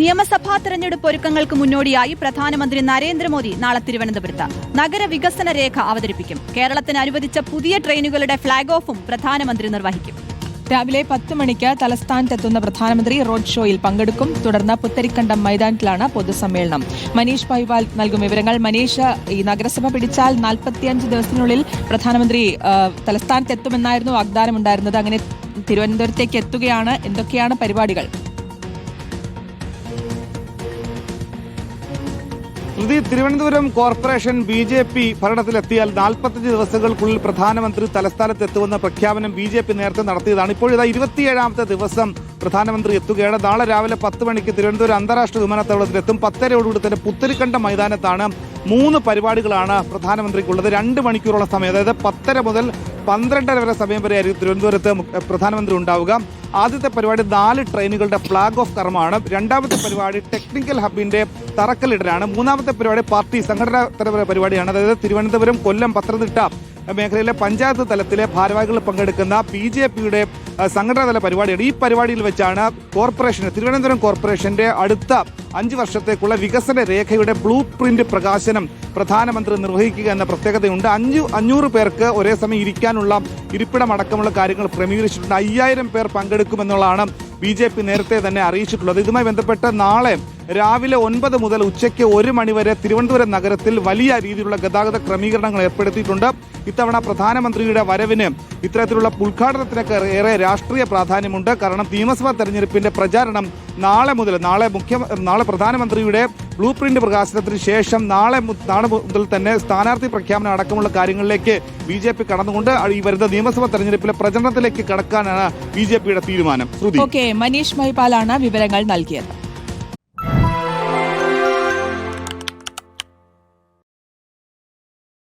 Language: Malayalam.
നിയമസഭാ തെരഞ്ഞെടുപ്പ് ഒരുക്കങ്ങൾക്ക് മുന്നോടിയായി പ്രധാനമന്ത്രി നരേന്ദ്രമോദി നാളെ തിരുവനന്തപുരത്ത്. നഗരവികസന രേഖ അവതരിപ്പിക്കും. കേരളത്തിന് അനുവദിച്ച പുതിയ ട്രെയിനുകളുടെ ഫ്ളാഗ് ഓഫും പ്രധാനമന്ത്രി നിർവഹിക്കും. രാവിലെ പത്ത് മണിക്ക് തലസ്ഥാനത്തെത്തുന്ന പ്രധാനമന്ത്രി റോഡ് ഷോയിൽ പങ്കെടുക്കും. തുടർന്ന് പുത്തരിക്കണ്ടം മൈതാനത്തിലാണ് പൊതുസമ്മേളനം. മനീഷ് പൈവാൽ നൽകും വിവരങ്ങൾ. മനീഷ് ഈ നഗരസഭ പിടിച്ചാൽ നാൽപ്പത്തിയഞ്ച് ദിവസത്തിനുള്ളിൽ പ്രധാനമന്ത്രി തലസ്ഥാനത്തെത്തുമെന്നായിരുന്നു വാഗ്ദാനമുണ്ടായിരുന്നത്. അങ്ങനെ തിരുവനന്തപുരത്തേക്ക് എത്തുകയാണ്. എന്തൊക്കെയാണ് പരിപാടികൾ? Smriti Thiruvananthapuram corporation B J P ഭരണത്തിലെത്തിയാൽ നാൽപ്പത്തഞ്ച് ദിവസങ്ങൾക്കുള്ളിൽ പ്രധാനമന്ത്രി തലസ്ഥാനത്ത് എത്തുമെന്ന പ്രഖ്യാപനം ബി ജെ പി നേരത്തെ നടത്തിയതാണ്. ഇപ്പോഴിതാ ഇരുപത്തിയേഴാമത്തെ ദിവസം പ്രധാനമന്ത്രി എത്തുകയാണ്. നാളെ രാവിലെ പത്ത് മണിക്ക് തിരുവനന്തപുരം അന്താരാഷ്ട്ര വിമാനത്താവളത്തിലെത്തും. പത്തരയോടുകൂടി തന്നെ പുത്തരിക്കണ്ട മൈതാനത്താണ് മൂന്ന് പരിപാടികളാണ് പ്രധാനമന്ത്രിക്കുള്ളത്. രണ്ട് മണിക്കൂറോളം സമയം. അതായത് പത്തര മുതൽ പന്ത്രണ്ടര വരെ സമയം വരെ ആയിരിക്കും തിരുവനന്തപുരത്ത് പ്രധാനമന്ത്രി ഉണ്ടാവുക. ആദ്യത്തെ പരിപാടി നാല് ട്രെയിനുകളുടെ ഫ്ളാഗ് ഓഫ് കർമ്മമാണ് രണ്ടാമത്തെ പരിപാടി ടെക്നിക്കൽ ഹബിന്റെ തറക്കല്ലിടലാണ്. മൂന്നാമത്തെ പരിപാടി പാർട്ടി സംഘടനാ പരിപാടിയാണ്. അതായത് തിരുവനന്തപുരം കൊല്ലം പത്തനംതിട്ട മേഖലയിലെ പഞ്ചായത്ത് തലത്തിലെ ഭാരവാഹികൾ പങ്കെടുക്കുന്ന ബി ജെ പിയുടെ സംഘടനാതല പരിപാടിയാണ്. ഈ പരിപാടിയിൽ വെച്ചാണ് കോർപ്പറേഷൻ തിരുവനന്തപുരം കോർപ്പറേഷന്റെ അടുത്ത അഞ്ച് വർഷത്തേക്കുള്ള വികസന രേഖയുടെ ബ്ലൂ പ്രിന്റ് പ്രകാശനം പ്രധാനമന്ത്രി നിർവഹിക്കുക എന്ന പ്രത്യേകതയുണ്ട്. അഞ്ചു അഞ്ഞൂറ് പേർക്ക് ഒരേ സമയം ഇരിക്കാനുള്ള ഇരിപ്പിടമടക്കമുള്ള കാര്യങ്ങൾ ക്രമീകരിച്ചിട്ടുണ്ട്. അയ്യായിരം പേർ പങ്കെടുക്കുമെന്നുള്ളതാണ് ബി നേരത്തെ തന്നെ അറിയിച്ചിട്ടുള്ളത്. ഇതുമായി ബന്ധപ്പെട്ട് നാളെ രാവിലെ ഒൻപത് മുതൽ ഉച്ചയ്ക്ക് ഒരു മണിവരെ തിരുവനന്തപുരം നഗരത്തിൽ വലിയ രീതിയിലുള്ള ഗതാഗത ക്രമീകരണങ്ങൾ ഏർപ്പെടുത്തിയിട്ടുണ്ട്. ഇത്തവണ പ്രധാനമന്ത്രിയുടെ വരവിന് ഇത്തരത്തിലുള്ള ഉദ്ഘാടനത്തിനൊക്കെ ഏറെ രാഷ്ട്രീയ പ്രാധാന്യമുണ്ട്. കാരണം നിയമസഭാ തെരഞ്ഞെടുപ്പിന്റെ പ്രചാരണം നാളെ മുതൽ നാളെ മുഖ്യ നാളെ പ്രധാനമന്ത്രിയുടെ ബ്ലൂ പ്രിന്റ് പ്രകാശനത്തിന് ശേഷം നാളെ നാളെ മുതൽ തന്നെ സ്ഥാനാർത്ഥി പ്രഖ്യാപനം അടക്കമുള്ള കാര്യങ്ങളിലേക്ക് ബി ജെ പി കടന്നുകൊണ്ട് ഈ വരുന്ന നിയമസഭാ തെരഞ്ഞെടുപ്പിലെ പ്രചരണത്തിലേക്ക് കടക്കാനാണ് ബി ജെ പിയുടെ തീരുമാനം. മനീഷ് മൈപാലാണ് വിവരങ്ങൾ നൽകിയത്.